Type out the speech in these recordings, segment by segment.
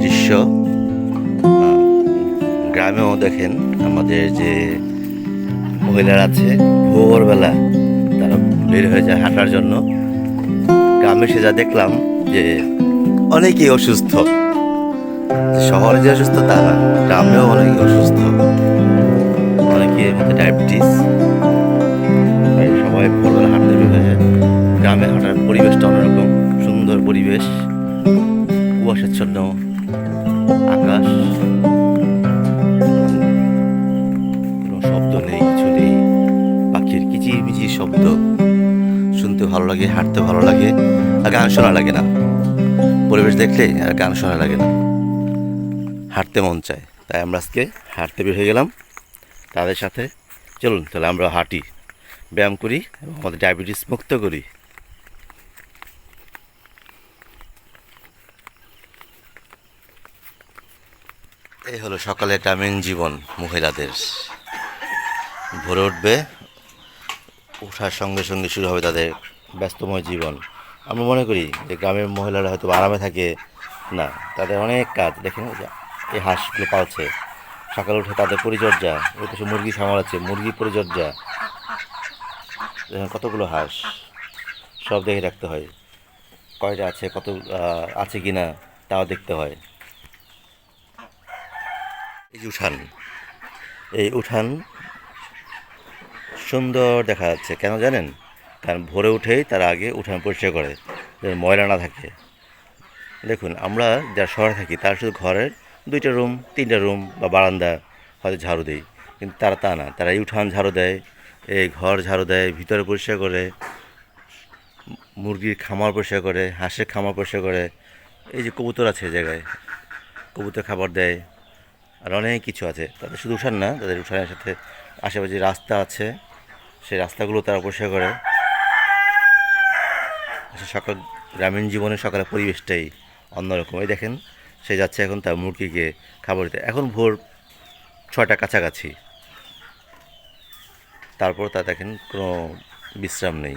দৃশ্য গ্রামেও দেখেন আমাদের যে মহিলারা আছে, ভোরবেলা তারা বের হয়ে যায় হাঁটার জন্য। গ্রামে সে যা দেখলাম যে অনেকেই অসুস্থ। শহরে যে অসুস্থ তা গ্রামেও অনেকে অসুস্থ। অনেকের মধ্যে ডায়াবেটিস। সবাই ভোরবেলা হাঁটতে বের হয়ে গ্রামে হাঁটার পরিবেশটা অন্যরকম, সুন্দর পরিবেশ, কুয়াশাচ্ছন্ন। আকাশ। কোনো শব্দ নেই, কিছু নেই। পাখির কিচির মিচির শব্দ। শুনতে ভালো লাগে, হাঁটতে ভালো লাগে, আর গান শোনা লাগে না। পরিবেশ দেখলে আর গান শোনা লাগে না। হাঁটতে মন চায়। তাই আমরা আজকে হাঁটতে বের হয়ে গেলাম। তাদের সাথে চলুন, তাহলে আমরা হাঁটি, ব্যায়াম করি এবং আমাদের ডায়াবেটিস মুক্ত করি। এই হলো সকালে গ্রামীণ জীবন মহিলাদের। ভোরে উঠবে, ওঠার সঙ্গে সঙ্গে শুরু হবে তাদের ব্যস্তময় জীবন। আমরা মনে করি যে গ্রামের মহিলারা হয়তো আরামে থাকে। না, তাদের অনেক কাজ। দেখেন এই হাঁসগুলো পালছে। সকালে উঠে তাদের পরিচর্যা ওই পাশে মুরগি সামলাচ্ছে মুরগি পরিচর্যা। দেখেন কতগুলো হাঁস, সব দেখে রাখতে হয়। কয়টা আছে, কত আছে কি না তাও দেখতে হয়। এই যে উঠান, এই উঠান সুন্দর দেখা যাচ্ছে। কেন জানেন? কারণ ভোরে উঠেই তার আগে উঠান পরিষ্কার করে, যেন ময়লা না থাকে। দেখুন, আমরা যারা শহরে থাকি, তারা শুধু ঘরের দুইটা রুম, তিনটা রুম বা বারান্দা হয়তো ঝাড়ু দেয় কিন্তু তারা তা না। তারা এই উঠান ঝাড়ু দেয়, এই ঘর ঝাড়ু দেয়, ভিতরে পরিষ্কার করে, মুরগির খামার পরিষ্কার করে, হাঁসের খামার পরিষ্কার করে। এই যে কবুতর আছে জায়গায়, কবুতর খাবার দেয়। আর অনেক কিছু আছে। তাদের শুধু উঠান না, তাদের উঠানের সাথে আশেপাশে যে রাস্তা আছে, সেই রাস্তাগুলো তারা পরিষ্কার করে। সকাল গ্রামীণ জীবনের সকালের পরিবেশটাই অন্যরকম। এই দেখেন, সে যাচ্ছে এখন তার মুরগিকে খাবার দিতে। এখন ভোর ছয়টা কাছাকাছি। তারপর তা দেখেন, কোনো বিশ্রাম নেই।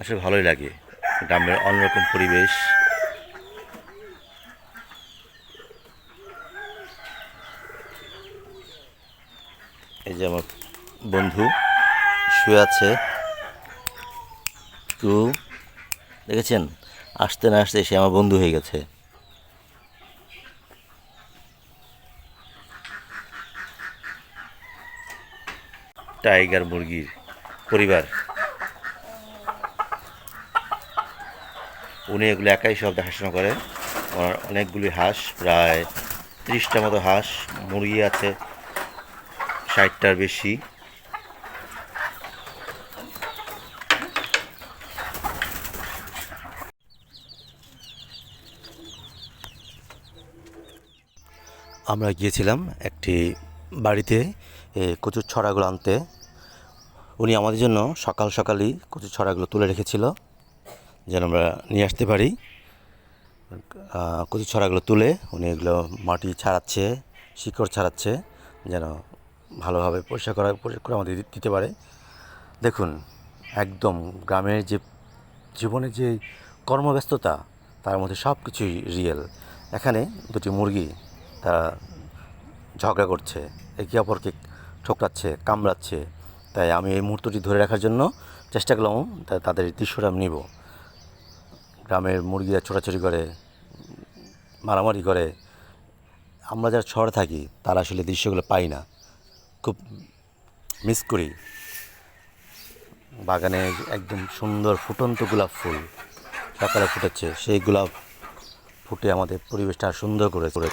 আসলে ভালোই লাগে গ্রামের অন্যরকম পরিবেশ। এই যে আমার বন্ধু শুয়ে আছে। তো দেখেছেন? আসতে না আসতে সে আমার বন্ধু হয়ে গেছে। টাইগার মুরগির পরিবার। উনি এগুলো একাই সব দেখাশোনা করে। অনেকগুলি হাঁস, প্রায় ত্রিশটা মতো হাঁস, মুরগি আছে। ষাটটার বেশি। আমরা গিয়েছিলাম একটি বাড়িতে কচুর ছড়াগুলো আনতে। উনি আমাদের জন্য সকাল সকালই কচুর ছড়াগুলো তুলে রেখেছিল, যেন আমরা নিয়ে আসতে পারি। কচুর ছড়াগুলো তুলে উনি এগুলো মাটি ছাড়াচ্ছে, শিকড় ছাড়াচ্ছে, যেন ভালোভাবে পরিষ্কার করা করে আমাদের দিতে পারে। দেখুন, একদম গ্রামের যে, জীবনের যে কর্মব্যস্ততা, তার মধ্যে সব কিছুই রিয়েল এখানে দুটি মুরগি তারা ঝগড়া করছে, একে অপরকে ঠোকরাচ্ছে, কামড়াচ্ছে। তাই আমি এই মুহূর্তটি ধরে রাখার জন্য চেষ্টা করলাম তাদের দৃশ্যটা আমি নিব। গ্রামের মুরগিরা ছোটাছুটি করে, মারামারি করে। আমরা যারা শহরে থাকি, তারা আসলে দৃশ্যগুলো পাই না। খুব মিস করি। বাগানে একদম সুন্দর ফুটন্ত গোলাপ ফুল সকালে ফুটেছে। সেই গোলাপ ফুটে আমাদের পরিবেশটা সুন্দর করে করে